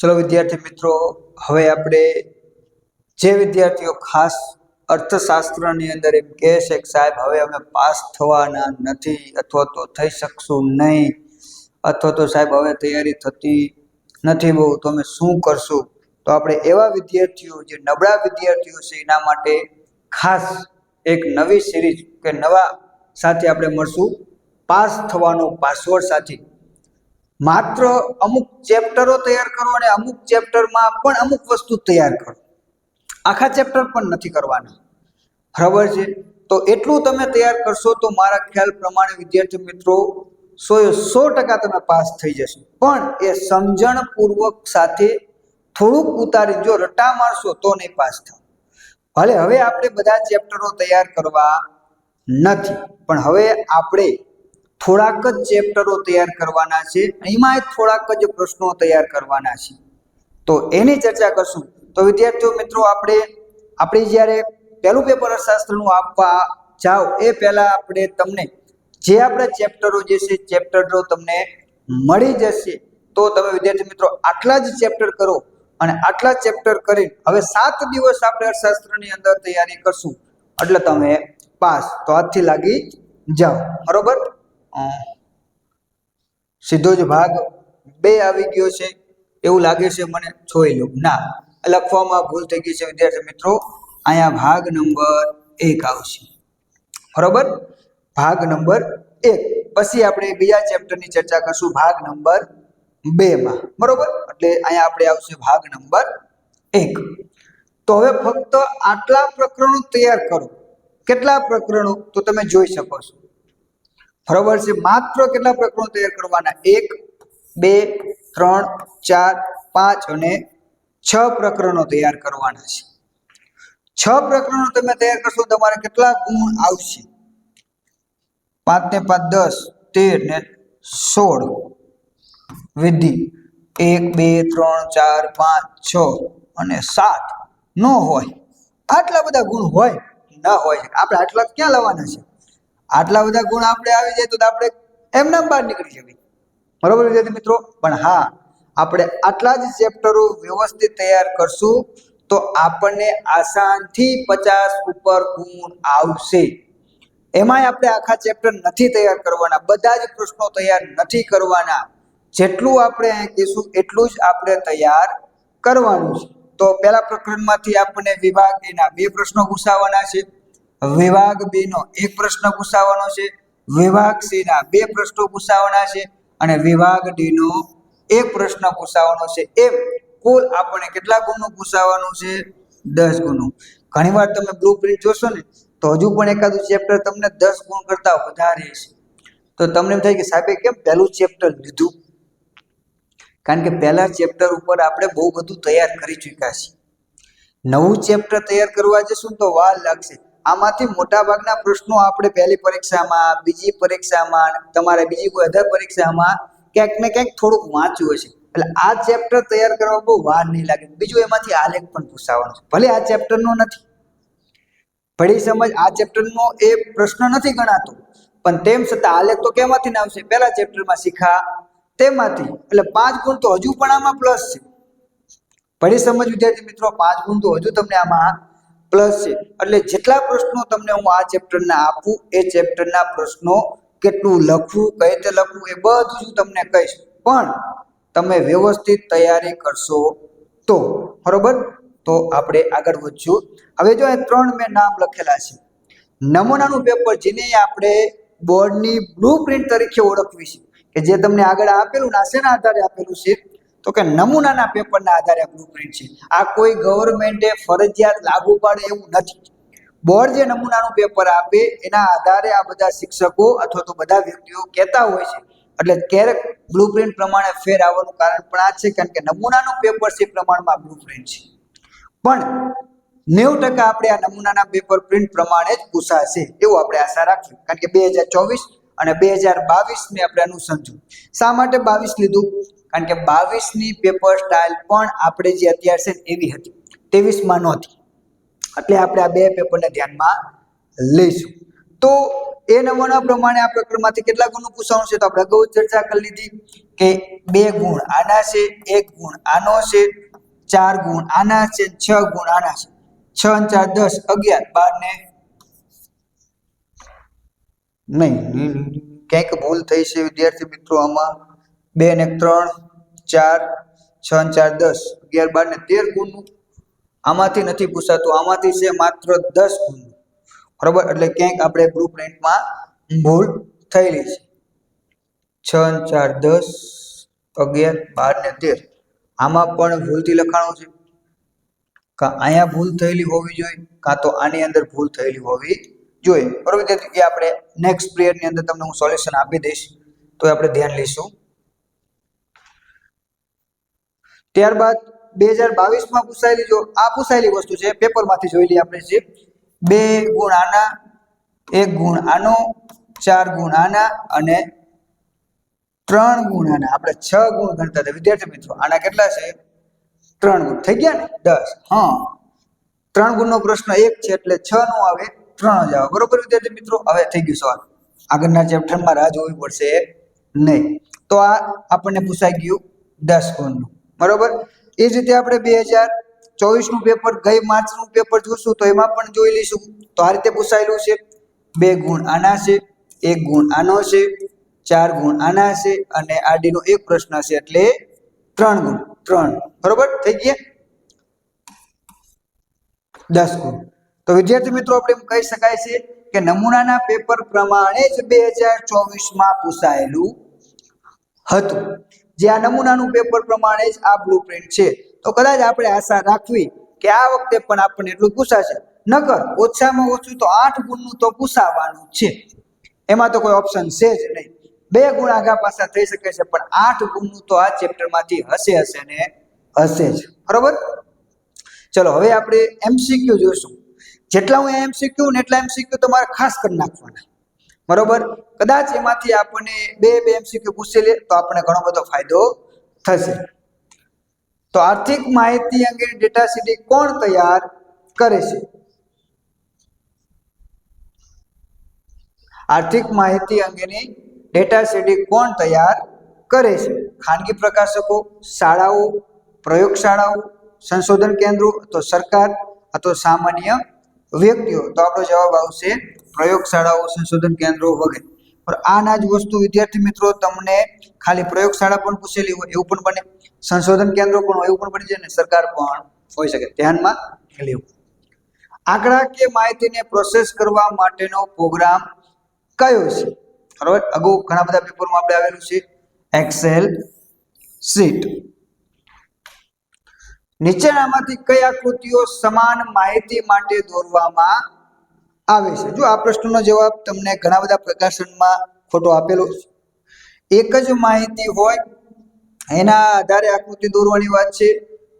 ચલો વિદ્યાર્થી મિત્રો, હવે આપણે જે વિદ્યાર્થીઓ ખાસ અર્થશાસ્ત્રની અંદર એમ કહે છે કે સાહેબ, હવે અમે પાસ થવાના નથી અથવા તો થઈ શકશું નહીં અથવા તો સાહેબ, હવે તૈયારી થતી નથી બહુ, તો અમે શું કરશું? તો આપણે એવા વિદ્યાર્થીઓ, જે નબળા વિદ્યાર્થીઓ છે, એના માટે ખાસ એક નવી સિરીઝ કે નવા સાથે આપણે મળશું. પાસ થવાનો પાસવર્ડ સાથે માત્ર અમુક ચેપ્ટરો તૈયાર કરો અને અમુક ચેપ્ટરમાં પણ અમુક વસ્તુ તૈયાર કરો. આખા ચેપ્ટર પણ નથી કરવાના. બરાબર છે? તો એટલું તમે તૈયાર કરશો તો મારા ખ્યાલ પ્રમાણે, વિદ્યાર્થી મિત્રો સો સો ટકા તમે પાસ થઈ જશો. પણ એ સમજણપૂર્વક સાથે થોડુંક ઉતારી જો રટા મારશો તો નહીં પાસ થાવ. ભલે હવે આપણે બધા ચેપ્ટરો તૈયાર કરવા નથી, પણ હવે આપણે થોડાક જ ચેપ્ટરો તૈયાર કરવાના છે. એમાં થોડાક જ પ્રશ્નો તૈયાર કરવાના છે. તો એની ચર્ચા કરશું. તો વિદ્યાર્થીઓ મિત્રો, આપણે આપણે જ્યારે પહેલું પેપર અર્થશાસ્ત્રનું આપવા જાઓ, એ પહેલા આપણે તમને જે આપણા ચેપ્ટરો જે છે, ચેપ્ટરો તમને મળી જશે. તો તમે વિદ્યાર્થી મિત્રો, આટલા જ ચેપ્ટર કરો અને આટલા ચેપ્ટર કરી હવે સાત દિવસ આપણે અર્થશાસ્ત્રની અંદર તૈયારી કરશું. એટલે તમે પાસ. તો આજથી લાગી જાઓ. બરોબર? સીધો જ ભાગ બે આવી ગયો છે. એવું લાગે છે મને છોઈ લો. ના, લખવામાં ભૂલ થઈ ગઈ છે, વિદ્યાર્થી મિત્રો. અહીંયા ભાગ નંબર એક આવશે. બરોબર? ભાગ નંબર એક. પછી આપણે બીજા ચેપ્ટરની ચર્ચા કરશું ભાગ નંબર બે માં બરોબર? એટલે અહીંયા આપણે આવશે ભાગ નંબર એક. તો હવે ફક્ત આટલા પ્રકરણો તૈયાર કરો. કેટલા પ્રકરણો? તો તમે જોઈ શકો છો. બરોબર છે? માત્ર કેટલા પ્રકરણો તૈયાર કરવાના? એક, બે, ત્રણ, ચાર, પાંચ અને છ પ્રકરણો તૈયાર કરવાના છે. છ પ્રકરણો તમે તૈયાર કરશો તમારે કેટલા ગુણ આવશે? પાંચ ને પાંચ દસ, તેર ને સોળ. વિધિ, એક, બે, ત્રણ, ચાર, પાંચ, છ અને સાત. ન હોય. આટલા બધા ગુણ હોય? ન હોય. આપણે આટલા ક્યાં લાવવાના છે? આટલા બધા ગુણ આપણે આવી જાય તો આપણે એમનામ બહાર નીકળી જવી બરોબર વિદ્યાર્થી મિત્રો? પણ હા, આપણે આટલા જ ચેપ્ટરો વ્યવસ્થિત તૈયાર કરશું તો આપણને આસાનથી પચાસ ઉપર ગુણ આવશે. એમાંય આપણે આખા ચેપ્ટર નથી તૈયાર કરવાના, બધા જ પ્રશ્નો તૈયાર નથી કરવાના. જેટલું આપણે અહીં કહીશું, એટલું જ આપણે તૈયાર કરવાનું છે. તો પહેલા પ્રકરણમાંથી આપણને વિભાગ એના બે પ્રશ્નો ઘુસાવાના છે. વિભાગ બી નો એક પ્રશ્ન પૂછાવાનો છે. વિભાગ સી ના બે પ્રશ્નો પૂછાવાના છે અને વિભાગ ડી નો એક પ્રશ્ન પૂછાવાનો છે. એમ કુલ આપણે કેટલા ગુણનું પૂછાવાનું છે? દસ ગુણનું. ઘણીવાર તમે બ્લુ પ્રિન્ટ જોશો ને, તો હજુ પણ એકાદું ચેપ્ટર તમને દસ ગુણ કરતા વધારે છે. તો તમને એમ થાય કે સાહેબે કેમ પહેલું ચેપ્ટર લીધું? કારણ કે પહેલા ચેપ્ટર ઉપર આપણે બહુ બધું તૈયાર કરી ચૂક્યા છીએ. નવું ચેપ્ટર તૈયાર કરવા જશું તો વાર લાગશે. આમાંથી મોટા ભાગના પ્રશ્નો આપણે પહેલી પરીક્ષામાં, બીજી પરીક્ષામાં, તમારે બીજી કોઈ અધર પરીક્ષામાં ક્યાંક ને ક્યાંક થોડુંક વાંચ્યું હશે. એટલે આ ચેપ્ટર તૈયાર કરવા બહુ વાર નહીં લાગે. બીજું એમાંથી આલેખ પણ પૂછાવાનો છે. ભલે આ ચેપ્ટરનો નથી. ભળી સમજ આ ચેપ્ટરનો એ પ્રશ્ન નથી ગણાતો. પણ તેમ છતાં આલેખ તો કેમાંથી ના આવશે? પહેલા ચેપ્ટરમાં શીખા. તેમાંથી. એટલે પાંચ ગુણ તો હજુ પણ આમાં પ્લસ છે. ભળી સમજ વિદ્યાર્થી મિત્રો, પાંચ ગુણ તો હજુ તમને આમાં પ્લસ છે. એટલે જેટલા પ્રશ્નો તમને હું આ ચેપ્ટરના આપું, એ ચેપ્ટરના પ્રશ્નો કેટલું લખવું, કઈ રીતે લખવું, એ બધું હું તમને કહીશ. પણ તમે વ્યવસ્થિત તૈયારી કરશો તો, બરોબર? તો આપણે આગળ વધશું. હવે જો અહીં ત્રણ મેં નામ લખેલા છે. નમૂનાનું પેપર જેને આપણે બોર્ડની બ્લુ પ્રિન્ટ તરીકે ઓળખવી છે. કે જે તમને આગળ આપેલું ના શેના આધારે આપેલું છે? તો કે નમૂનાના પેપરના આધારે બ્લુપ્રિન્ટ છે. આ કોઈ ગવર્મેન્ટે ફરજિયાત લાગુ પાડે એવું નથી. બોર્ડ જે નમૂનાનું પેપર આપે, એના આધારે આ બધા શિક્ષકો અથવા તો બધા વ્યક્તિઓ કહેતા હોય છે. એટલે ક્યારેક બ્લુપ્રિન્ટ પ્રમાણે ફેર આવવાનું કારણ પણ આ છે, કારણ કે નમૂનાનું પેપર છે પ્રમાણમાં બ્લુપ્રિન્ટ છે. પણ નેવું ટકા આપણે આ નમૂનાના પેપર પ્રિન્ટ પ્રમાણે જ પૂછાશે એવું આપણે આશા રાખીએ. કારણ કે બે હજાર ચોવીસ અને બે હજાર બાવીસને આપણે અનુસંધું શા માટે બાવીસ લીધું? કારણ કે બાવીસની પેપર સ્ટાઇલ પણ આપણે જે અત્યાર છે એવી હતી. ત્રેવીસમાં નહોતી. એટલે આપણે આ બે પેપરને ધ્યાનમાં લઈશું. તો એ નમૂના પ્રમાણે આ પ્રકરણમાંથી કેટલા ગુણનું પૂછવાનું છે? તો આપણે અગાઉ ચર્ચા કરી લીધી કે બે ગુણ આના છે, એક ગુણ આનો છે, ચાર ગુણ આના છે, છ ગુણ આના છે. છ ચાર દસ, અગિયાર, બાર ને નહીં. ક્યાંક ભૂલ થઈ છે વિદ્યાર્થી મિત્રો આમાં. બે ને ત્રણ, ચાર, છ ચાર, દસ, અગિયાર, બાર ને તેર ગુણનું. આમાંથી નથી પૂછાતું, આમાંથી છે માત્ર દસ ગુણ. બરોબર? એટલે ક્યાંક આપણે બ્લુ પ્રિન્ટમાં ભૂલ થયેલી છે. છ ને ચાર, દસ, અગિયાર, બાર ને તેર. આમાં પણ ભૂલથી લખાણું છે. કાં અહીંયા ભૂલ થયેલી હોવી જોઈએ, કાં તો આની અંદર ભૂલ થયેલી હોવી જોઈએ. બરોબર? વિદ્યાર્થી એ આપણે નેક્સ્ટ પિરિયડની અંદર તમને હું સોલ્યુશન આપી દઈશ. તો આપણે ધ્યાન લઈશું. ત્યારબાદ બે હજાર બાવીસમાં પૂછાયેલી જો, આ પૂછાયેલી વસ્તુ છે, પેપરમાંથી લઈએ આપણે છે બે ગુણ આના, એક ગુણ આનો, ચાર ગુણ આના અને ત્રણ ગુણ આના. આપણે છ ગુણ ગણતા હતા. વિદ્યાર્થી મિત્રો, આના કેટલા છે? ત્રણ ગુણ. થઈ ગયા ને? દસ. હા. ત્રણ ગુણનો પ્રશ્ન એક છે એટલે છ નો આવે ત્રણ જ આવે. બરોબર વિદ્યાર્થી મિત્રો? હવે થઈ ગયું સવાલ. આગળના ચેપ્ટરમાં રાહ જોવી પડશે નહીં. તો આ આપણને પૂછાઈ ગયું દસ ગુણનું. બરોબર? એ જ રીતે આપણે બે હજાર ચોવીસનું પેપર ગઈ માર્ચનું પેપર જોશું તો એમાં પણ જોઈ લઈશું. તો આ રીતે પૂછાયેલું છે. બે ગુણ આના છે, એક ગુણ આનો છે, ચાર ગુણ આના છે અને આડીનો એક પ્રશ્ન છે એટલે ત્રણ ગુણ. ત્રણ. બરોબર? થઈ ગયા? દસ ગુણ. તો વિદ્યાર્થી મિત્રો, આપણે એમ કહી શકાય છે કે નમૂનાના પેપર પ્રમાણે જ બે હજાર ચોવીસમાં પૂછાયેલું હતું. જે આ નમૂનાનું પેપર પ્રમાણે જ આ બ્લુ છે. તો કદાચ આપણે આશા રાખવી કે આ વખતે પણ આપણને એટલું પૂછાશે. નકર ઓછામાં ઓછું તો આઠ ગુણનું તો પૂછાવાનું છે. એમાં તો કોઈ ઓપ્શન છે જ નહીં. બે ગુણ આગા પાછા થઈ શકે છે, પણ આઠ ગુણનું તો આ ચેપ્ટરમાંથી હશે હશે ને હશે જ. બરોબર? ચલો, હવે આપણે એમસીક્યુ જોઈશું. જેટલા હું એમસીક્યુ ને એટલા એમસીક્યુ તમારે ખાસ કરી નાખવાના. બરોબર? કદાચ એમાંથી આપણને બે બે એમસીક્યુ પૂછી લે તો આપણને ઘણો બધો ફાયદો થશે. તો આર્થિક માહિતી અંગેની ડેટા સીટી કોણ તૈયાર કરે છે? આર્થિક માહિતી અંગેની ડેટા સીટી કોણ તૈયાર કરે છે? ખાનગી પ્રકાશકો, શાળાઓ, પ્રયોગશાળાઓ, સંશોધન કેન્દ્રો, તો સરકાર અથવા સામાન્ય વ્યક્તિઓ. તો આપણો જવાબ આવશે પ્રયોગશાળાઓ સંશોધન કેન્દ્રો વગેરે. પણ આના જ વસ્તુ વિદ્યાર્થી મિત્રો તમને ખાલી પ્રયોગશાળા પણ પૂછેલી હોય એવું પણ બને. સંશોધન કેન્દ્રો પણ હોય એવું પણ બની જાય ને સરકાર પણ હોઈ શકે. ધ્યાનમાં લેવું. આંકડાકીય માહિતીને પ્રોસેસ કરવા માટેનો પ્રોગ્રામ કયો છે? બરોબર? અગાઉ ઘણા બધા પેપરમાં આપણે આવેલું છે. એક્સેલ શીટ નીચેનામાંથી કઈ આકૃતિઓ સમાન માહિતી માટે દોરવામાં આવે છે. જો આ પ્રશ્નનો જવાબ તમને ઘણા બધા પ્રકાશનમાં ફોટો આપેલો છે. એક જ માહિતી હોય, એના આધારે આકૃતિ દોરવાની વાત છે,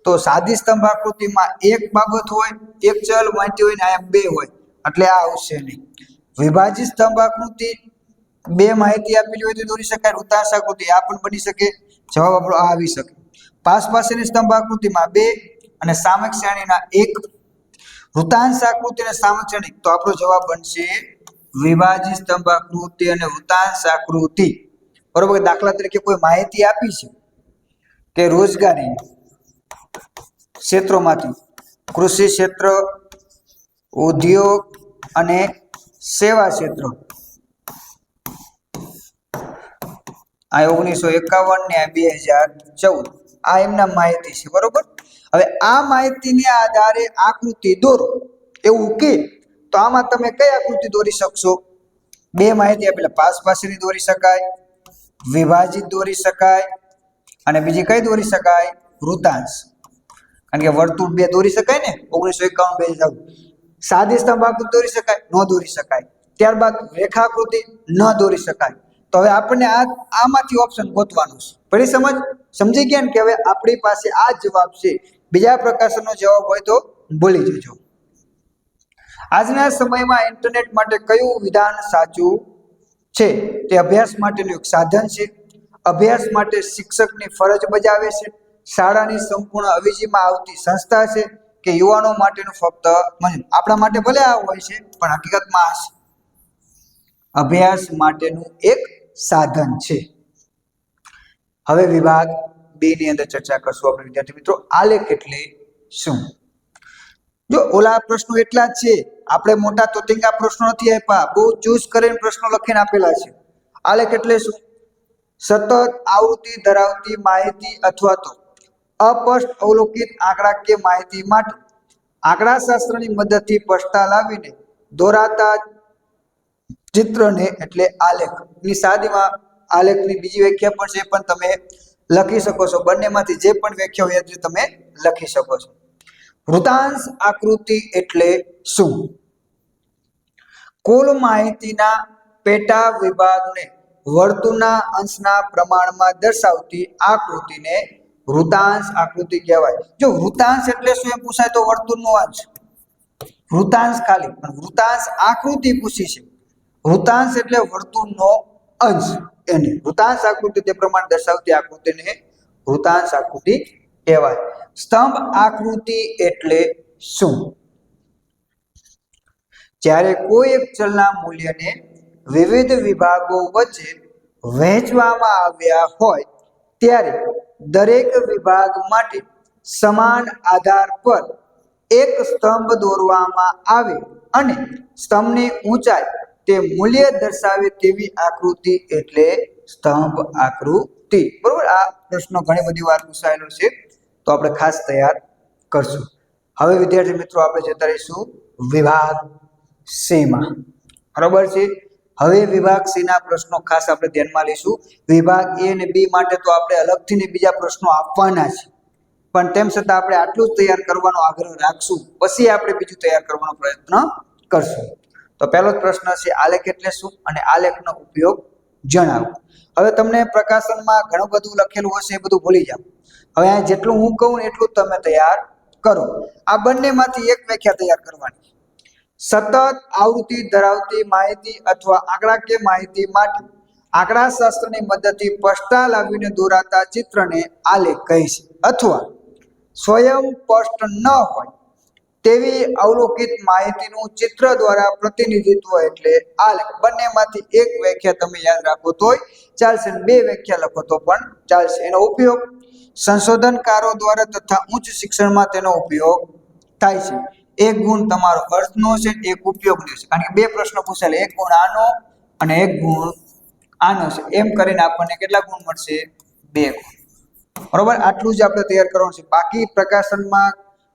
તો સાદી સ્તંભ આકૃતિમાં એક બાબત હોય, એક ચલ માહિતી હોય ને અહીંયા બે હોય, એટલે આ આવશે નહીં. વિભાજિત સ્તંભ આકૃતિ બે માહિતી આપેલી હોય તો દોરી શકાય ઉતાસ આકૃતિ આ પણ બની શકે, જવાબ આપણો આવી શકે. પાસ પાસેની સ્તંભ આકૃતિમાં બે અને સામક શ્રેણીના એક વૃત્તાંશ આકૃતિ અને સામક તો આપણો જવાબ બનશે વિભાજિત સ્તંભ આકૃતિ અને વૃતાંશ આકૃતિ બરોબર દાખલા તરીકે કોઈ માહિતી આપી છે કે રોજગારી ક્ષેત્રોમાંથી કૃષિ ક્ષેત્ર, ઉદ્યોગ અને સેવા ક્ષેત્ર. આ ઓગણીસો એકાવન ને બે હજાર ચૌદ. આ એમના માહિતી છે, બરોબર? હવે આ માહિતીને આધારે આકૃતિ દોરો. એવું કે તો આમાં તમે કઈ આકૃતિ દોરી શકશો? બે માહિતી આપેલા પાસ પાસેની દોરી શકાય, વિભાજિત દોરી શકાય, અને બીજી કઈ દોરી શકાય? વૃતાંશ કારણ કે વર્તુળ બે દોરી શકાય ને? ઓગણીસો એકાવન બે હજાર સાદી સ્તંભ આકૃતિ દોરી શકાય, ન દોરી શકાય. ત્યારબાદ રેખાકૃતિ ન દોરી શકાય. તો હવે આપણને આ આમાંથી ઓપ્શન ગોતવાનું છે. પડી સમજ? સમજી ગયા ને કે હવે આપણી પાસે આ જવાબ છે. બીજા પ્રકાશનનો જવાબ હોય તો બોલી જજો. આજના સમયમાં ઇન્ટરનેટ માટે કયું વિધાન સાચું છે? તે અભ્યાસ માટેનું એક સાધન છે. અભ્યાસ માટે શિક્ષકની ફરજ બજાવે છે. શાળાની સંપૂર્ણ અવેજીમાં આવતી સંસ્થા છે કે યુવાનો માટેનું ફક્ત આપણા માટે ભલે આ હોય છે, પણ હકીકતમાં અભ્યાસ માટેનું એક સાધન છે. હવે વિભાગ બે ની અંદર ચર્ચા કરશું આપણે, વિદ્યાર્થી મિત્રો. આલેખ એટલે શું? જો ઓલા પ્રશ્નો એટલા જ છે, આપણે મોટા તોતિંગા પ્રશ્નો નથી આપ્યા, બહુ ચૂઝ કરીને પ્રશ્નો લખીને આપેલા છે. આલેખ એટલે શું? સતત આવૃત્તિ ધરાવતી માહિતી અથવા તો અપષ્ટ અવલોકિત આંકડાકીય માહિતી માટે આંકડાશાસ્ત્રની મદદથી સ્પષ્ટતા લાવીને દોરાતા ચિત્રને એટલે આલેખ. ની સાદીમાં આલેખની બીજી વ્યાખ્યા પણ છે પણ તમે લખી શકો છો. બંનેમાંથી જે પણ વ્યાખ્યા હોય તે તમે લખી શકો છો. વૃતાંશ આકૃતિ એટલે શું? કુલ માહિતીના પેટા વિભાગને વર્તુળના અંશના પ્રમાણમાં દર્શાવતી આકૃતિને વૃતાંશ આકૃતિ કહેવાય. જો વૃતાંશ એટલે શું એમ પૂછાય તો વર્તુળનો અંશ. વૃતાંશ ખાલી. પણ વૃતાંશ આકૃતિ પૂછી છે. વૃતાંશ એટલે વર્તુળનો અંશ. એને વૃતાંશ આકૃતિ તે પ્રમાણે દર્શાવતી આકૃતિને વૃતાંશ આકૃતિ કહેવાય. સ્તંભ આકૃતિ એટલે શું? જ્યારે કોઈ એક ચલના મૂલ્યને વિવિધ વિભાગો વચ્ચે વહેંચવામાં આવ્યા હોય, ત્યારે દરેક વિભાગ માટે સમાન આધાર પર એક સ્તંભ દોરવામાં આવે અને સ્તંભની ઊંચાઈ તે મૂલ્ય દર્શાવે તેવી આકૃતિ એટલે સ્તંભ આકૃતિ. બરોબર? આ પ્રશ્નો ઘણી બધી વાર પૂછાયેલો છે. તો આપણે ખાસ તૈયાર કરશું. હવે વિદ્યાર્થી મિત્રો, આપણે જતા રહીશું વિભાગ સીમાં. બરોબર છે? હવે વિભાગ સી પ્રશ્નો ખાસ આપણે ધ્યાનમાં લઈશું. વિભાગ એ અને બી માટે તો આપણે અલગથી બીજા પ્રશ્નો આપવાના છે. પણ તેમ છતાં આપણે આટલું જ તૈયાર કરવાનો આગ્રહ રાખશું. પછી આપણે બીજું તૈયાર કરવાનો પ્રયત્ન કરશું. તો પહેલો પ્રશ્ન છે આલેખ એટલે શું? અને આલેખનો ઉપયોગ જણાવો. હવે તમને પ્રકાશનમાં ઘણું બધું લખેલું હશે એ બધું ભૂલી જાઓ. હવે આ જેટલું હું કહું એટલું તમે તૈયાર કરો. આ બંનેમાંથી એક વ્યાખ્યા તૈયાર કરવાની. સતત આવૃત્તિ ધરાવતી માહિતી અથવા આંકડાકીય માહિતી માટે આંકડાશાસ્ત્રની મદદથી સ્પષ્ટતા લાવીને દોરાતા ચિત્રને આલેખ કહે છે. અથવા સ્વયં સ્પષ્ટ ન હોય તેવી અવલોકિત માહિતીનું ચિત્ર દ્વારા પ્રતિનિધિત્વ એટલે આલેખ બંનેમાંથી એક વ્યાખ્યા તમે યાદ રાખો તોય ચાલશે બે વ્યાખ્યા લખો તો પણ ચાલશે. એનો ઉપયોગ સંશોધનકારો દ્વારા તથા ઉચ્ચ શિક્ષણમાં તેનો ઉપયોગ થાય છે. એક ગુણ તમારો અર્થનો છે, એક ઉપયોગનો છે. કારણ કે બે પ્રશ્નો પૂછેલા એક ગુણ આનો અને એક ગુણ આનો છે. એમ કરીને આપણને કેટલા ગુણ મળશે? બે ગુણ. બરોબર? આટલું જ આપણે તૈયાર કરવાનું છે. બાકી પ્રકાશનમાં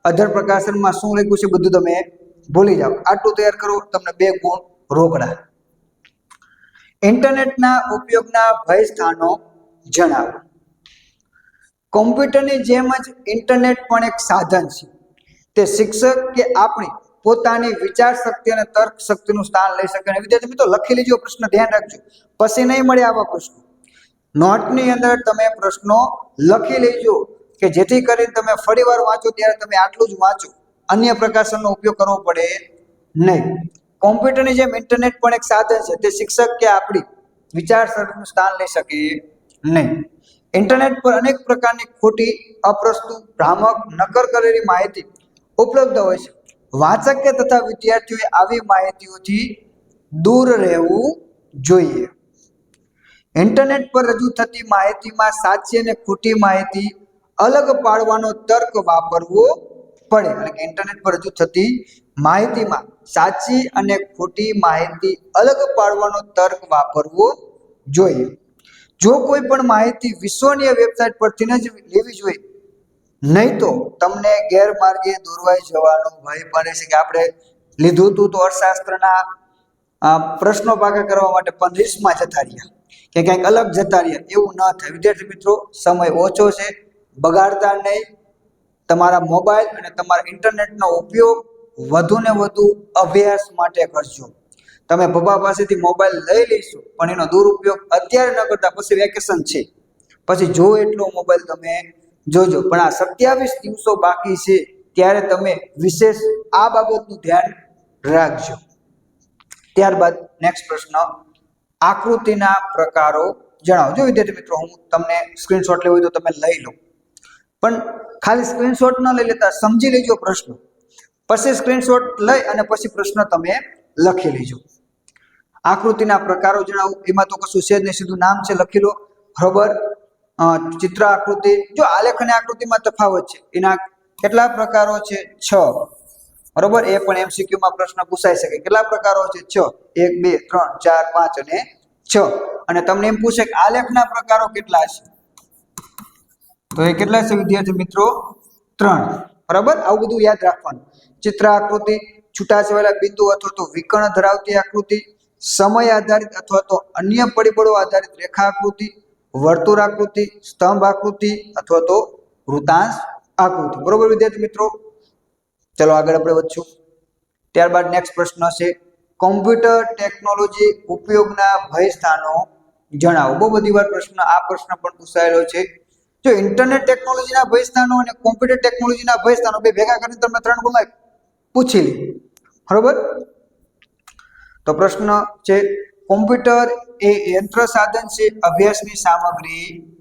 અધર પ્રકાશનમાં શું લખ્યું છે બધું તમે ભૂલી જાઓ. આટલું તૈયાર કરો, તમને બે ગુણ રોકડા. ઇન્ટરનેટના ઉપયોગના ભય સ્થાનો જણાવો. કોમ્પ્યુટરની જેમ જ ઇન્ટરનેટ પણ એક સાધન છે. તે શિક્ષક કે આપણી પોતાની વિચાર શક્તિ અને તર્ક શક્તિનું સ્થાન લઈ શકે અને વિદ્યાર્થી મિત્રો, લખી લેજો પ્રશ્ન, ધ્યાન રાખજો. પછી નહીં મળે આવા પ્રશ્નો. નોટની અંદર તમે પ્રશ્નો લખી લેજો. કે જેથી કરીને તમે ફરીવાર વાંચો ત્યારે તમે આટલું જ વાંચો. અન્ય પ્રકાશનનો ઉપયોગ કરવો પડે નહીં. કોમ્પ્યુટરની જેમ ઇન્ટરનેટ પણ એક સાધન છે, તે શિક્ષક કે આપણી વિચાર શક્તિનું સ્થાન લઈ શકે નહીં. ઇન્ટરનેટ પર અનેક પ્રકારની ખોટી અપ્રસ્તુ ભ્રામક નકર કરેલી માહિતી ઉપલબ્ધ હોય છે. વાચક કે તથા વિદ્યાર્થીઓએ આવી માહિતીઓથી દૂર રહેવું જોઈએ. ઇન્ટરનેટ પર રજૂ થતી માહિતીમાં સાચી અને ખોટી માહિતી અલગ પાડવાનો તર્ક વાપરવો પડે. કે ઇન્ટરનેટ પર રજૂ થતી માહિતીમાં સાચી અને ખોટી માહિતી અલગ પાડવાનો તર્ક વાપરવો જોઈએ. જો કોઈ પણ માહિતી વિશ્વનીય વેબસાઇટ પરથી જ લેવી જોઈએ, નહીં તો તમને ગેરમાર્ગે દોરવાઈ જવાનો ભય પડે છે કે આપણે લીધું હતું તો અર્થશાસ્ત્રના પ્રશ્નો પાકા કરવા માટે પંદરીસમાં જતા રહ્યા. કે કંઈક અલગ જતા રહ્યા. એવું ન થાય. વિદ્યાર્થી મિત્રો, સમય ઓછો છે. બગાડતા નહીં. તમારા મોબાઈલ અને તમારા ઇન્ટરનેટનો ઉપયોગ વધુ ને વધુ અભ્યાસ માટે કરજો. તમે પપ્પા પાસેથી મોબાઈલ લઈ લઈશો, પણ એનો દુરુપયોગ અત્યારે ન કરતા, પછી વેકેશન છે. પછી જો એટલો મોબાઈલ તમે જોજો. પણ આ સત્યાવીસ દિવસો બાકી છે, ત્યારે તમે વિશેષ આ બાબતનું ધ્યાન રાખજો. ત્યારબાદ નેક્સ્ટ પ્રશ્ન, આકૃતિના પ્રકારો જણાવો. જો વિદ્યાર્થી મિત્રો, હું તમને સ્ક્રીનશોટ લેવો હોય તો તમે લઈ લો. પણ ખાલી સ્ક્રીનશોટ ન લઈ લેતા સમજી લેજો પ્રશ્ન. પછી સ્ક્રીનશોટ લઈ અને પછી પ્રશ્ન તમે લખી લેજો. આકૃતિના પ્રકારો જણાવું. એમાં તો કશું છે જ નહીં, સીધું નામ છે, લખી લો. રબર ચિત્ર આકૃતિ. જો આલેખ અને આકૃતિમાં તફાવત છે. એના કેટલા પ્રકારો છે? છ. બરોબર? એ પણ એમસીક્યુમાં પ્રશ્ન પૂછાઈ શકે. કેટલા પ્રકારો છે? છ. એક, બે, ત્રણ, ચાર, પાંચ અને છ. અને તમને એમ પૂછે કે આલેખના પ્રકારો કેટલા છે? તો એ કેટલા છે વિદ્યાર્થી મિત્રો? ત્રણ. બરાબર? આવું બધું યાદ રાખવાનું. ચિત્ર આકૃતિ છૂટાછવાયેલા બિંદુ અથવા તો વિકર્ણ ધરાવતી આકૃતિ, સમય આધારિત અથવા તો અન્ય પરિબળો આધારિત રેખા આકૃતિ, વર્તુળ આકૃતિ, સ્તંભ આકૃતિ અથવા તો વૃતાંશ આકૃતિ. બરોબર વિદ્યાર્થી મિત્રો? ચલો આગળ આપણે વધશું. ત્યારબાદ નેક્સ્ટ પ્રશ્ન છે કોમ્પ્યુટર ટેકનોલોજી ઉપયોગના ભય સ્થાનો જણાવો. બહુ બધી વાર પ્રશ્ન, આ પ્રશ્ન પણ પૂછાયેલો છે. જો ઇન્ટરનેટ ટેકનોલોજીના ભય સ્થાનો અને કોમ્પ્યુટર ટેકનોલોજીના ભયસ્થાનો બે ભેગા કરીને તમે ત્રણ ગુણમાં પૂછી લી. બરોબર? તો પ્રશ્ન છે કોમ્પ્યુટર એ યંત્ર સાધન છે, અભ્યાસની સામગ્રી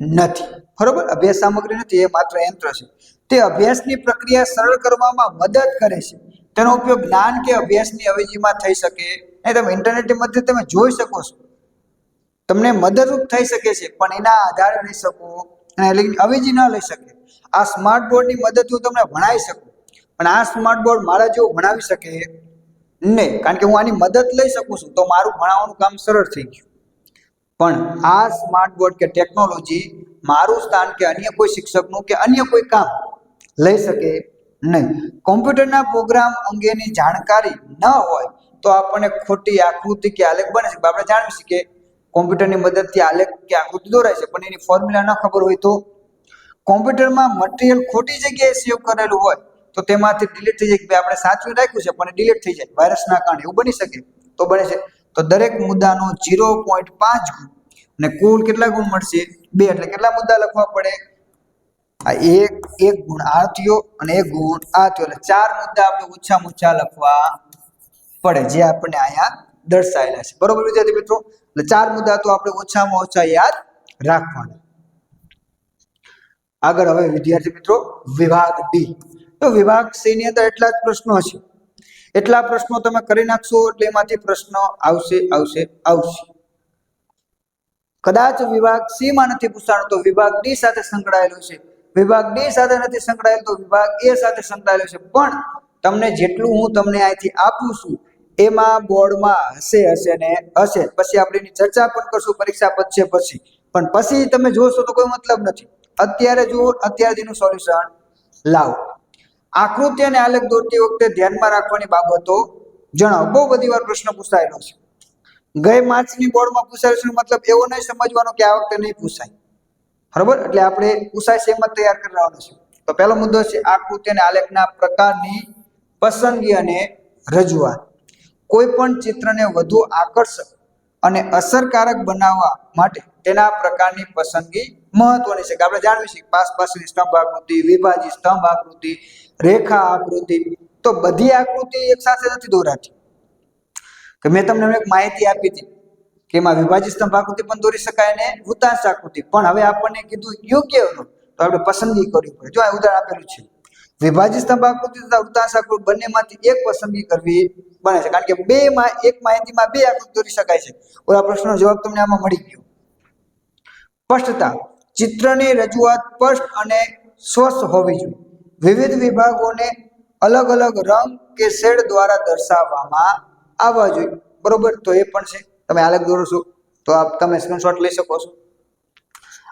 નથી. બરોબર? અભ્યાસ સામગ્રી નથી, એ માત્ર યંત્ર છે. તે અભ્યાસની પ્રક્રિયા સરળ કરવામાં મદદ કરે છે. તેનો ઉપયોગ જ્ઞાન કે અભ્યાસની અવેજીમાં થઈ શકે. એ તમે ઇન્ટરનેટની મધ્ય તમે જોઈ શકો છો. તમને મદદરૂપ થઈ શકે છે, પણ એના આધારે લઈ શકો અને અવેજી ન લઈ શકે. આ સ્માર્ટ બોર્ડની મદદ હું તમને ભણાવી શકું. પણ આ સ્માર્ટ બોર્ડ મારા જેવું ભણાવી શકે નહીં કારણ કે હું આની મદદ લઈ શકું છું, તો મારું ભણાવવાનું કામ સરળ થઈ ગયું. પણ આ સ્માર્ટ બોર્ડ કે ટેકનોલોજી મારું સ્થાન કે અન્ય કોઈ શિક્ષકનું કે અન્ય કોઈ કામ લઈ શકે નહીં. કોમ્પ્યુટરના પ્રોગ્રામ અંગેની જાણકારી ન હોય તો આપણને ખોટી આકૃતિ કે આલેખ બને છે. આપણે જાણવી કે કોમ્પ્યુટરની મદદથી આલેખ કે આકૃતિ દોરાય છે? પણ એની ફોર્મ્યુલા ન ખબર હોય તો કોમ્પ્યુટરમાં મટીરિયલ ખોટી જગ્યાએ સેવ કરેલું હોય તો તેમાંથી ડિલીટ થઈ જાય કે આપણે સાચવી રાખ્યું છે, પણ ડિલીટ થઈ જાય. વાયરસના કારણે એવું બની શકે તો બને છે. તો દરેક મુદ્દાનો ઝીરો પોઈન્ટ પાંચ ગુણ અને કુલ કેટલા ગુણ મળશે? બે. એટલે કેટલા મુદ્દા લખવા પડે? આ એક એક ગુણ આ થયો અને એક ગુણ આ થયો. એટલે ચાર મુદ્દા આપણે ઓછામાં ઓછા લખવા પડે. જે આપણને અહીંયા દર્શાવેલા છે. બરોબર વિદ્યાર્થી મિત્રો? એટલે ચાર મુદ્દા તો આપણે ઓછામાં ઓછા યાદ રાખવાના. આગળ હવે વિદ્યાર્થી મિત્રો, વિભાગ ડી તો વિભાગ સી ની અંદર એટલા જ પ્રશ્નો છે. એટલા પ્રશ્નો તમે કરી નાખશો એટલે એમાંથી પ્રશ્નો આવશે આવશે આવશે. કદાચ વિભાગ સી માં નથી પૂછાણો તો વિભાગ ડી સાથે સંકળાયેલું છે. વિભાગ ડી સાથે નથી સંકળાયેલું તો વિભાગ એ સાથે સંકળાયેલું છે. પણ તમને જેટલું હું તમને અહીંથી આપું છું એમાં બોર્ડમાં હશે હશે ને હશે. પછી આપણે એની ચર્ચા પણ કરશું, પરીક્ષા પતશે પછી. પણ પછી તમે જોશો તો કોઈ મતલબ નથી. અત્યારે જુઓ, અત્યારથીનું સોલ્યુશન લાવો. આકૃતિ અને આલેખ દોરતી વખતે ધ્યાનમાં રાખવાની બાબતો જણાવો. બહુ બધી વાર પ્રશ્ન પૂછાયેલો છે. ગઈ માર્ચની બોર્ડમાં પૂછાયેલો છે, મતલબ એવો નહીં સમજવાનો કે આ વખતે નહીં પૂછાય. બરોબર? એટલે આપણે પૂછાય છે એમ જ તૈયાર કરી લેવાનો છે. તો પહેલો મુદ્દો છે આકૃતિ અને આલેખના પ્રકારની પસંદગી અને રજૂઆત. કોઈ પણ ચિત્રને વધુ આકર્ષક અને અસરકારક બનાવવા માટે તેના પ્રકારની પસંદગી મહત્વની છે. કે આપણે જાણવી છીએ પાસ પાસની સ્તંભ આકૃતિ, વિભાજી સ્તંભ આકૃતિ, રેખા આકૃતિ, તો બધી આકૃતિ એક સાથે નથી દોરાતી. કે મેં તમને એક માહિતી આપી હતી કે એમાં વિભાજી સ્તંભ આકૃતિ પણ દોરી શકાય ને વૃતાંશ આકૃતિ. પણ હવે આપણને કીધું યોગ્ય તો આપણે પસંદગી કરવી પડે. જો આ ઉદાહરણ આપેલું છે. વિભાજિત સ્તંભ આકૃતિ તથા વૃતાંશ આકૃતિ બંનેમાંથી એક પસંદગી કરવી બને છે. કારણ કે બે માં એક માહિતીમાં બે આકૃતિ દોરી શકાય છે. ઓલા પ્રશ્નનો જવાબ તમને આમાં મળી ગયો. સ્પષ્ટતા. ચિત્રની રજૂઆત સ્પષ્ટ અને સ્વસ્થ હોવી જોઈએ. વિવિધ વિભાગોને અલગ અલગ રંગ કે શેડ દ્વારા દર્શાવવામાં આવવા જોઈએ. બરોબર? તો એ પણ છે. તમે અલગ દોરો છો. તો આપ તમે સ્ક્રીનશોટ લઈ શકો છો.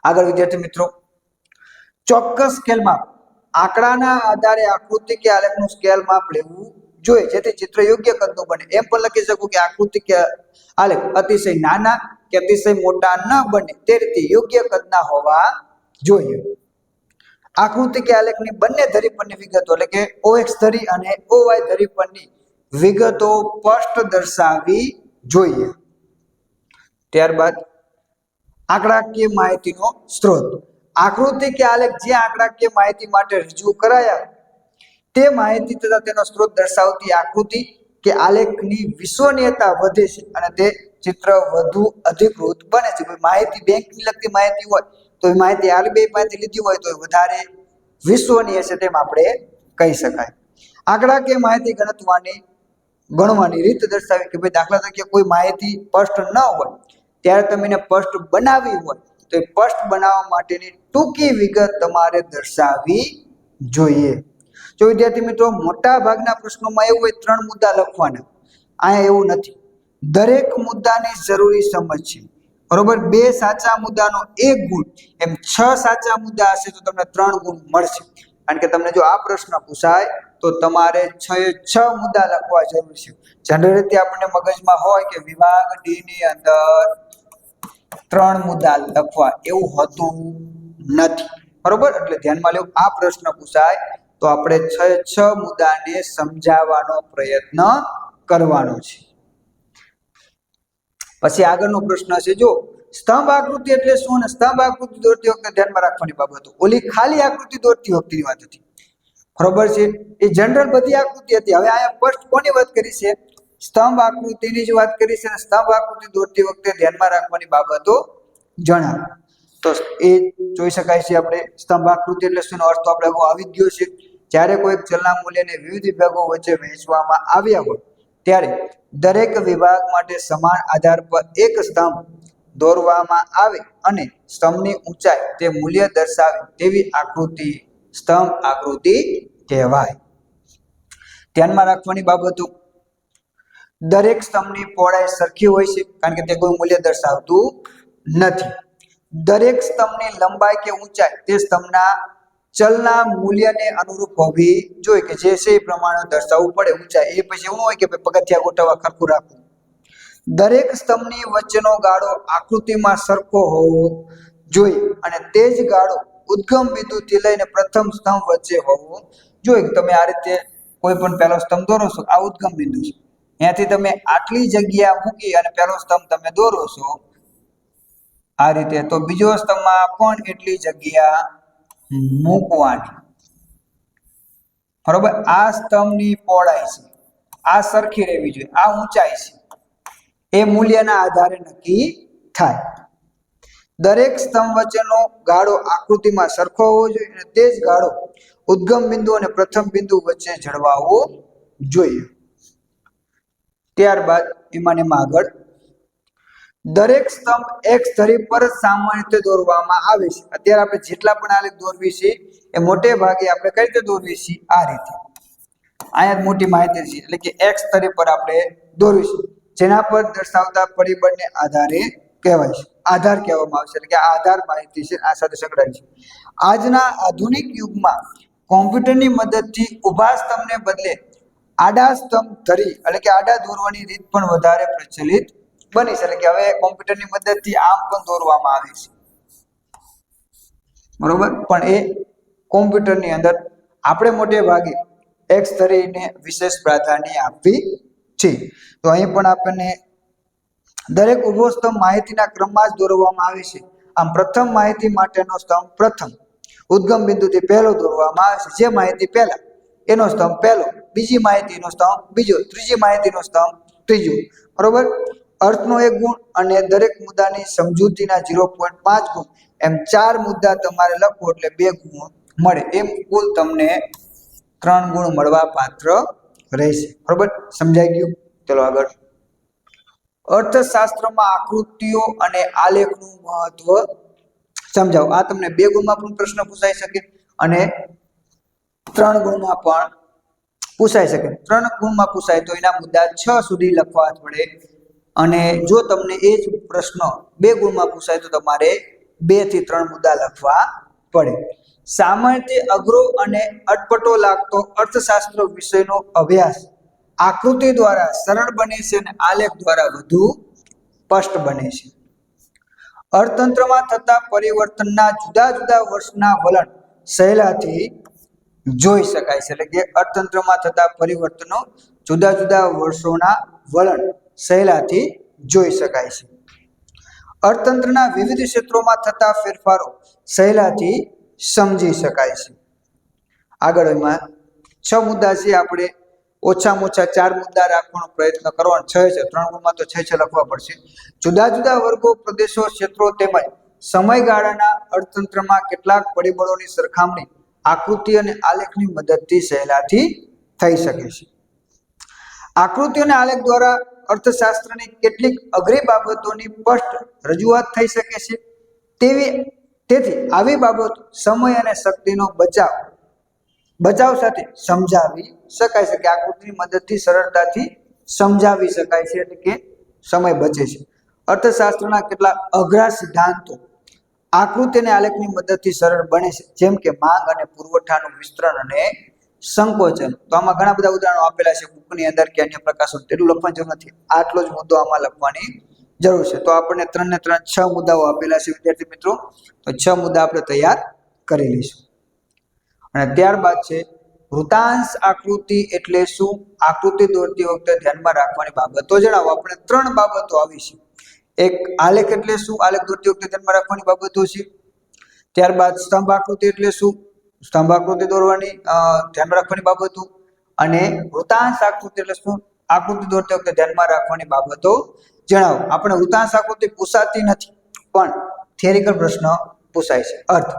આગળ વિદ્યાર્થી મિત્રો, ચોક્કસ સ્કેલમાં આંકડાના આધારે આકૃતિ કે આલેખનું સ્કેલ માપ લેવું જોઈએ, જેથી ચિત્ર યોગ્ય કદનું બને. એમ પણ લખી શકું કે આકૃતિ કે આલેખ અતિશય નાના કે અતિશય મોટા ન બને, તે રીતે યોગ્ય કદના હોવા જોઈએ. આકૃતિ કે આલેખની બંને ધરી પરની વિગતો એટલે કે ઓએક્સ ધરી અને ઓવાય ધરી પરની વિગતો સ્પષ્ટ દર્શાવવી જોઈએ. ત્યારબાદ આંકડાકીય માહિતીનો સ્ત્રોત. આકૃતિ કે આલેખ જે આંકડાકીય માહિતી માટે રજૂ કરાયા, તે માહિતી તથા તેનો સ્ત્રોત દર્શાવતી આકૃતિ કે આલેખની વિશ્વનીયતા વધે છે અને તે ચિત્ર વધુ અધિકૃત બને છે. માહિતી બેંકની લગતી માહિતી હોય, તો એ માહિતી આરબીઆઈ પાસેથી લીધી હોય, તો એ વધારે વિશ્વનીય છે તેમ આપણે કહી શકાય. આંકડાકીય માહિતી ગણતવાની, ગણવાની રીત દર્શાવી કે ભાઈ દાખલા તરીકે કોઈ માહિતી સ્પષ્ટ ન હોય, ત્યારે તમે એને સ્પષ્ટ બનાવી હોય તો સ્પષ્ટ બનાવવા માટેની ટૂંકી વિગત તમારે દર્શાવવી જોઈએ. જો વિદ્યાર્થી મિત્રો, મોટા ભાગના પ્રશ્નોમાં એવું હોય ત્રણ મુદ્દા લખવાના. અહીંયા એવું નથી. દરેક મુદ્દાની જરૂરી સમજ છે. બરોબર? બે સાચા મુદ્દાનો એક ગુણ. એમ છ સાચા મુદ્દા હશે તો તમને ત્રણ ગુણ મળશે. કારણ કે તમને જો આ પ્રશ્ન પૂછાય, તો તમારે છ એ છ મુદ્દા લખવા જરૂર છે. જનરલ રીતે આપણને મગજમાં હોય કે વિભાગ ડી ની અંદર ત્રણ મુદ્દા લખવા એવું હોતું નથી. બરોબર? એટલે ધ્યાનમાં લેવું આ પ્રશ્ન પૂછાય તો આપણે છ છ મુદ્દાને સમજાવવાનો પ્રયત્ન કરવાનો છે. પછી આગળનો પ્રશ્ન છે, જો સ્તંભ આકૃતિ એટલે શું અને સ્તંભ આકૃતિ દોરતી વખતે ધ્યાનમાં રાખવાની બાબત ઓલી ખાલી આકૃતિ દોરતી વખતેની વાત હતી. બરોબર છે? એ જનરલ બધી આકૃતિ હતી. હવે અહીંયા ફર્સ્ટ કોની વાત કરી છે? સ્તંભ આકૃતિની જ વાત કરી છે સ્તંભ આકૃતિ દોરતી વખતે ધ્યાનમાં રાખવાની બાબતો જણાવો. તો એ જોઈ શકાય છે આપણે સ્તંભ આકૃતિ, એટલે શું અર્થ તો આપણે આવી ગયો છે. જ્યારે કોઈ ચલના મૂલ્યને વિવિધ વિભાગો વચ્ચે વહેંચવામાં આવ્યા હોય, ત્યારે દરેક વિભાગ માટે સમાન આધાર પર એક સ્તંભ દોરવામાં આવે અને સ્તંભની ઊંચાઈ તે મૂલ્ય દર્શાવે તેવી આકૃતિ સ્તંભ આકૃતિ કહેવાય. ધ્યાનમાં રાખવાની બાબતો દરેક સ્તંભની પહોળાઈ સરખી હોય છે, કારણ કે તે કોઈ મૂલ્ય દર્શાવતું નથી. દરેક સ્તંભની લંબાઈ કે ઊંચાઈ તે સ્તંભના ચલના મૂલ્યને અનુરૂપ હોવી જોઈએ કે જે છે એ પ્રમાણે દર્શાવવું પડે. ઊંચાઈ એ પછી એવું હોય કે પગથિયા ગોઠવવા ખરખું રાખવું. દરેક સ્તંભની વચ્ચેનો ગાળો આકૃતિમાં સરખો હોવો જોઈએ અને તે જ ગાળો ઉદ્ગમ બિંદુથી લઈને પ્રથમ સ્તંભ વચ્ચે હોવો જોઈએ. તમે આ રીતે કોઈ પણ પહેલો સ્તંભ દોરો છો, આ ઉદ્ગમ બિંદુ છે. ત્યાંથી તમે આટલી જગ્યા મૂકી અને પહેલો સ્તંભ તમે દોરો છો, આ રીતે તો બીજો સ્તંભમાં પણ એટલી જગ્યા મૂકવાની. બરોબર? આ સ્તંભની પહોળાઈ છે. આ સરખી રહેવી જોઈએ. આ ઊંચાઈ છે. એ મૂલ્યના આધારે નક્કી થાય. દરેક સ્તંભ વચ્ચેનો ગાળો આકૃતિમાં સરખો હોવો જોઈએ અને તે જ ગાળો ઉદ્ગમ બિંદુ અને પ્રથમ બિંદુ વચ્ચે જળવાવો જોઈએ. ત્યારબાદ એમાં એમાં આગળ. દરેક સ્તંભ એક ધરી પર સામાન્ય રીતે દોરવામાં આવે છે. અત્યારે આપણે જેટલા પણ આલેખ દોરવી છે, એ મોટે ભાગે આપણે કઈ રીતે દોરવી છીએ આ રીતે. અહીંયા મોટી માહિતી છે, એટલે કે એક સ્તરે પર આપણે દોરવીશું જેના પર દર્શાવતા પરિબળને આધારે કહેવાય છે. આધાર કહેવામાં આવશે એટલે કે આધાર માહિતી છે, આ સાથે સંકળાય છે. આજના આધુનિક યુગમાં કોમ્પ્યુટરની મદદથી ઊભા સ્તંભને બદલે આડા સ્તંભ ધરી, એટલે કે આડા દોરવાની રીત પણ વધારે પ્રચલિત બની છે. એટલે કે હવે કોમ્પ્યુટરની મદદથી આમ પણ દોરવામાં આવે છે. બરોબર? પણ એ કોમ્પ્યુટરની અંદર આપણે મોટે ભાગે એક્સ ધરીને વિશેષ પ્રાધાન્ય આપવી છે. તો અહીં પણ આપણને દરેક ઊભો સ્તંભ માહિતીના ક્રમમાં જ દોરવામાં આવે છે. આમ પ્રથમ માહિતી માટેનો સ્તંભ પ્રથમ. ઉદ્ગમ બિંદુથી પહેલો દોરવામાં આવે છે. જે માહિતી પહેલા, એનો સ્તંભ પહેલો. બીજી માહિતીનો સ્તંભ બીજો, ત્રીજી માહિતીનો સ્તંભ ત્રીજો. બરોબર? અર્થનો એક ગુણ અને દરેક મુદ્દાની સમજૂતીના ઝીરો પોઈન્ટ પાંચ ગુણ. એમ ચાર મુદ્દા તમારે લખો એટલે બે ગુણ મળે. એમ કુલ તમને ત્રણ ગુણ મળવા પાત્ર રહેશે. બરોબર? સમજાઈ ગયું? ચલો આગળ. અર્થશાસ્ત્રમાં આકૃતિઓ અને આલેખનું મહત્વ સમજાવો. આ તમને બે ગુણમાં પણ પ્રશ્ન પૂછાઈ શકે અને ત્રણ ગુણમાં પણ પૂછાઈ શકે. ત્રણ ગુણમાં પૂછાય તો એના મુદ્દા છ સુધી લખવા પડે. અને જો તમને એ જ પ્રશ્ન બે ગુણમાં પૂછાય તો તમારે બેથી ત્રણ મુદ્દા લખવા પડે. સામાન્ય અઘરો અને અટપટો લાગતો અર્થશાસ્ત્ર વિષયનો અભ્યાસ આકૃતિ દ્વારા સરળ બને છે અને આલેખ દ્વારા વધુ સ્પષ્ટ બને છે. અર્થતંત્રમાં થતા પરિવર્તનના જુદા જુદા વર્ષના વલણ સહેલાથી જોઈ શકાય છે. એટલે કે અર્થતંત્રમાં થતા પરિવર્તનો જુદા જુદા વર્ષોના વલણ સહેલાથી જોઈ શકાય છે. અર્થતંત્રના વિવિધ ક્ષેત્રોમાં થતા ફેરફારો સહેલાથી સમજી શકાય છે. આગળ એમાં છ મુદ્દા છે. આપણે ઓછામાં ઓછા ચાર મુદ્દા રાખવાનો પ્રયત્ન કરવાનો છ. છે ત્રણ ગુણમાં તો છ છ લખવા પડશે. જુદા જુદા વર્ગો, પ્રદેશો, ક્ષેત્રો તેમજ સમયગાળાના અર્થતંત્રમાં કેટલાક પરિબળોની સરખામણી આકૃતિ અને આલેખની મદદથી સહેલાથી થઈ શકે છે. આકૃતિ અને આલેખ દ્વારા અર્થશાસ્ત્રની કેટલીક અઘરી બાબતોની સ્પષ્ટ રજૂઆત થઈ શકે છે. તેવી, તેથી આવી બાબત સમય અને શક્તિનો બચાવ બચાવ સાથે સમજાવી શકાય છે કે આકૃતિની મદદથી સરળતાથી સમજાવી શકાય છે એટલે કે સમય બચે છે. અર્થશાસ્ત્રના કેટલાક અઘરા સિદ્ધાંતો આકૃતિ અને આલેખની મદદથી સરળ બને છે. જેમ કે માંગ અને પુરવઠાનું વિસ્તરણ અને સંકોચન. તો આમાં ઘણા બધા ઉદાહરણો આપેલા છે. બુકની અંદર કે અન્ય પ્રકાશો તેટલું લખવાની જરૂર નથી. આટલો જ મુદ્દો આમાં લખવાની જરૂર છે. તો આપણને ત્રણ ને ત્રણ છ મુદ્દાઓ આપેલા છે, વિદ્યાર્થી મિત્રો. તો છ મુદ્દા આપણે તૈયાર કરી લઈશું. અને ત્યારબાદ છે વૃતાંશ આકૃતિ એટલે શું? આકૃતિ દોરતી વખતે ધ્યાનમાં રાખવાની બાબતો જણાવો. આપણે ત્રણ બાબતો આવી છે. એક આલેખ એટલે શું? આલેખ દોરતી વખતે ધ્યાનમાં રાખવાની બાબતો છે. ત્યારબાદ સ્તંભ આકૃતિ એટલે શું? સ્તંભ આકૃતિ દોરવાની ધ્યાનમાં રાખવાની બાબતો અને વૃતાંશ આકૃતિ એટલે શું? આકૃતિ દોરતી વખતે ધ્યાનમાં રાખવાની બાબતો જણાવો. આપણે વૃતાંશ આકૃતિ પૂછાતી નથી, પણ થિયરિકલ પ્રશ્ન પૂછાય છે. અર્થ,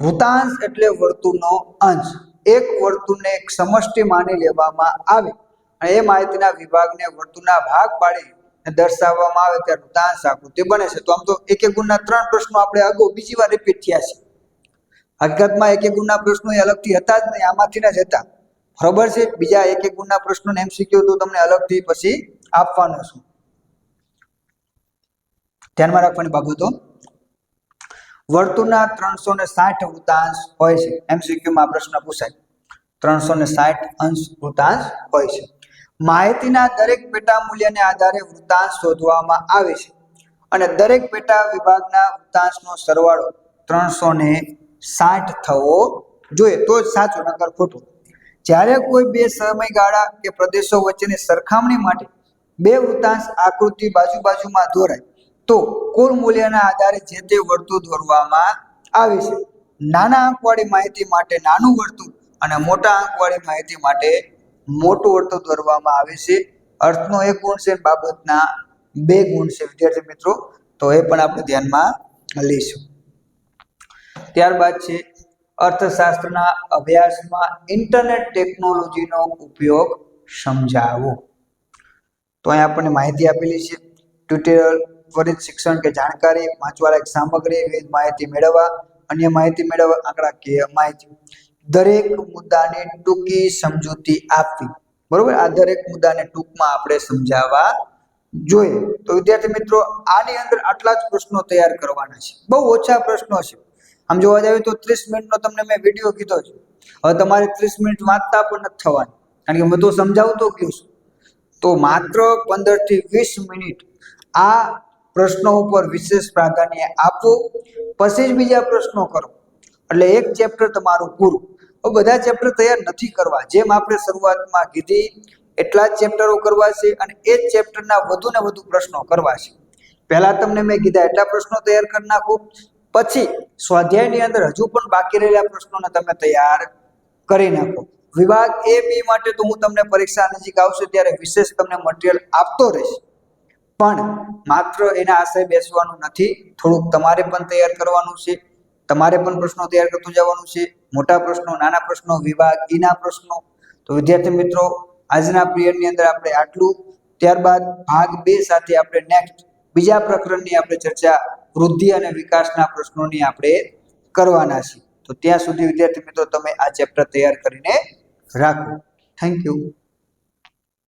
વૃતાંશ એટલે વર્તુળનો અંશ. એક વર્તુળને એક સમષ્ટિ માની લેવામાં આવે અને એ માહિતીના વિભાગને વર્તુળના ભાગ પાડી દર્શાવવામાં આવે ત્યારે વૃતાંશ આકૃતિ બને છે. તો આમ તો એક એક ગુણના ત્રણ પ્રશ્નો આપણે અગાઉ બીજી વાર રિપીટ થયા છે. હકીકતમાં એક એક ગુણના પ્રશ્નો એ અલગથી હતા જ નહીં, આમાંથી જ હતા. બરોબર છે? બીજા એક એક ગુણના પ્રશ્નોને એમસીક્યુ તો તમને અલગથી પછી આપવાનો છું. ધ્યાનમાં રાખવાની બાબતો. વર્તુળના ત્રણસો ને સાઠ વૃતાંશ હોય છે. એમસીક્યુમાં પ્રશ્ન પૂછાય. ત્રણસો ને સાઠ અંશ વૃતાંશ હોય છે. માહિતીના દરેક પેટા મૂલ્યને આધારે વૃતાંશ શોધવામાં આવે છે. અને દરેક પેટા વિભાગના વૃતાંશનો સરવાળો ત્રણસો ને સાઠ થવો જોઈએ. તો જ સાચો, નકર ખોટું. જ્યારે કોઈ બે સમયગાળા કે પ્રદેશો વચ્ચેની સરખામણી માટે બે વૃતાંશ આકૃતિ બાજુ બાજુમાં દોરાય, તો કુલ મૂલ્યના આધારે જે તે વર્તુળ દોરવામાં આવે છે. નાના આંકવાળી માહિતી માટે નાનું વર્તુળ અને મોટા આંકવાળી માહિતી માટે મોટું વર્તુળ દોરવામાં આવે છે. અર્થનો એક ગુણ છે બાબતના બે ગુણ છે. વિદ્યાર્થી મિત્રો, તો એ પણ આપણે ધ્યાનમાં લઈશું. ત્યારબાદ છે, અર્થશાસ્ત્રના અભ્યાસમાં ઇન્ટરનેટ ટેકનોલોજીનો ઉપયોગ સમજાવો. તો અહીંયા આપણને માહિતી આપેલી છે. ટ્યુટોરિયલ, ત્વરિત શિક્ષણ કે જાણકારી, વાંચવાલાયક સામગ્રી, વિવિધ માહિતી મેળવવા, અન્ય માહિતી મેળવવા આંકડાકીય માહિતી. દરેક મુદ્દાને ટૂંકી સમજૂતી આપવી. બરોબર? આ દરેક મુદ્દાને ટૂંકમાં આપણે સમજાવવા જોઈએ. તો વિદ્યાર્થી મિત્રો, આની અંદર આટલા જ પ્રશ્નો તૈયાર કરવાના છે. બહુ ઓછા પ્રશ્નો છે. આમ જોવા જાય તો ત્રીસ મિનિટનો તમને મેં વીડિયો કીધો છે. હવે તમારે ત્રીસ મિનિટ વાંચતા પણ નથી થવાની. કારણ કે તો સમજાવતો ગયો છું. તો માત્ર પંદરથી વીસ મિનિટ આ પ્રશ્નો ઉપર વિશેષ પ્રાધાન્ય આપો પછી જ બીજા પ્રશ્નો કરો. એટલે એક ચેપ્ટર તમારું પૂરું. બધા ચેપ્ટર તૈયાર નથી કરવા. જેમ આપણે શરૂઆતમાં કીધી, એટલા જ ચેપ્ટરો કરવા છે અને એ જ ચેપ્ટરના વધુ ને વધુ પ્રશ્નો કરવા છે. પહેલા તમને મેં કીધા એટલા પ્રશ્નો તૈયાર કરી નાખો. પછી સ્વાધ્યાયની અંદર હજુ પણ બાકી રહેલા પ્રશ્નોને તમે તૈયાર કરી નાખો. વિભાગ એ બી માટે તો હું તમને પરીક્ષા નજીક આવશે ત્યારે વિશેષ તમને મટીરિયલ આપતો રહીશ. પણ માત્ર એના આશય બેસવાનું નથી. થોડુંક તમારે પણ તૈયાર કરવાનું છે. તમારે પણ પ્રશ્નો તૈયાર કરતું જવાનું છે. મોટા પ્રશ્નો, નાના પ્રશ્નો, વિભાગ ઈના પ્રશ્નો. તો વિદ્યાર્થી મિત્રો, આજના પીરિયડની અંદર આપણે આટલું. ત્યારબાદ ભાગ બે સાથે આપણે નેક્સ્ટ બીજા પ્રકરણની આપણે ચર્ચા વૃદ્ધિ અને વિકાસના પ્રશ્નોની આપણે કરવાના છીએ. તો ત્યાં સુધી વિદ્યાર્થી મિત્રો, તમે આ ચેપ્ટર તૈયાર કરીને રાખો. Thank you